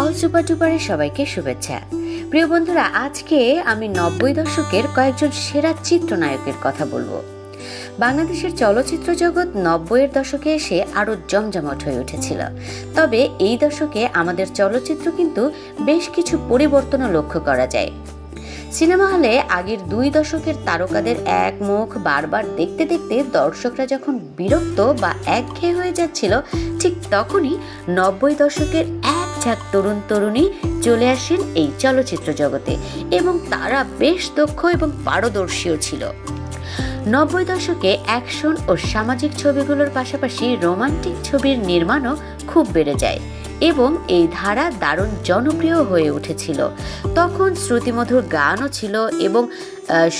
All super টুপারের সবাইকে শুভেচ্ছা। প্রিয় বন্ধুরা, আজকে আমি নব্বই দশকের কয়েকজন সেরা চিত্রনায়কের কথা বলব। বাংলাদেশের চলচ্চিত্র জগৎ নব্বইয়ের দশকে এসে আরও জমজমাট হয়ে উঠেছিল। তবে এই দশকে আমাদের চলচ্চিত্র কিন্তু বেশ কিছু পরিবর্তনও লক্ষ্য করা যায়। সিনেমা হলে আগের দুই দশকের তারকাদের এক মুখ বারবার দেখতে দেখতে দর্শকরা যখন বিরক্ত বা একঘেয়ে হয়ে যাচ্ছিল, ঠিক তখনই নব্বই দশকের ঝাঁক তরুণ তরুণী চলে আসেন এই চলচ্চিত্র জগতে এবং তারা বেশ দক্ষ এবং পারদর্শীও ছিল। নব্বই দশকে অ্যাকশন ও সামাজিক ছবিগুলোর পাশাপাশি রোমান্টিক ছবির নির্মাণও খুব বেড়ে যায় এবং এই ধারা দারুণ জনপ্রিয় হয়ে উঠেছিল। তখন শ্রুতিমধুর গানও ছিল এবং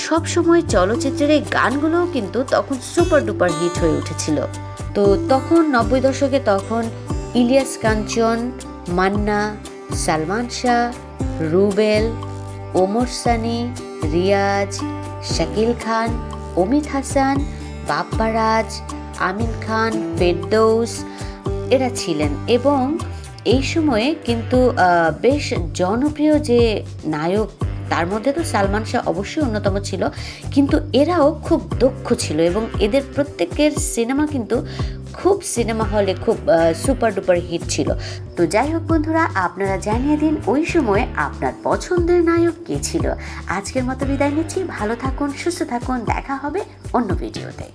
সবসময় চলচ্চিত্রের এই গানগুলোও কিন্তু তখন সুপার ডুপার হিট হয়ে উঠেছিল। তো তখন, নব্বই দশকে তখন ইলিয়াস কাঞ্চন মান্না, সালমান শাহ, রুবেল, ওমর সানি, রিয়াজ, শাকিল খান, অমিত হাসান বাপ্পারাজ আমিন খান, ফেরদৌস, এরা ছিলেন। এবং এই সময়ে কিন্তু বেশ জনপ্রিয় যে নায়ক তার মধ্যে তো সালমান শাহ অবশ্যই অন্যতম ছিল, কিন্তু এরাও খুব দক্ষ ছিল এবং এদের প্রত্যেকের সিনেমা কিন্তু খুব সিনেমা হলে খুব সুপার ডুপার হিট ছিল। তো যাই হোক বন্ধুরা, আপনারা জানিয়ে দিন ওই সময় আপনার পছন্দের নায়ক কে ছিল। আজকের মতো বিদায় নিচ্ছি, ভালো থাকুন, সুস্থ থাকুন, দেখা হবে অন্য ভিডিওতে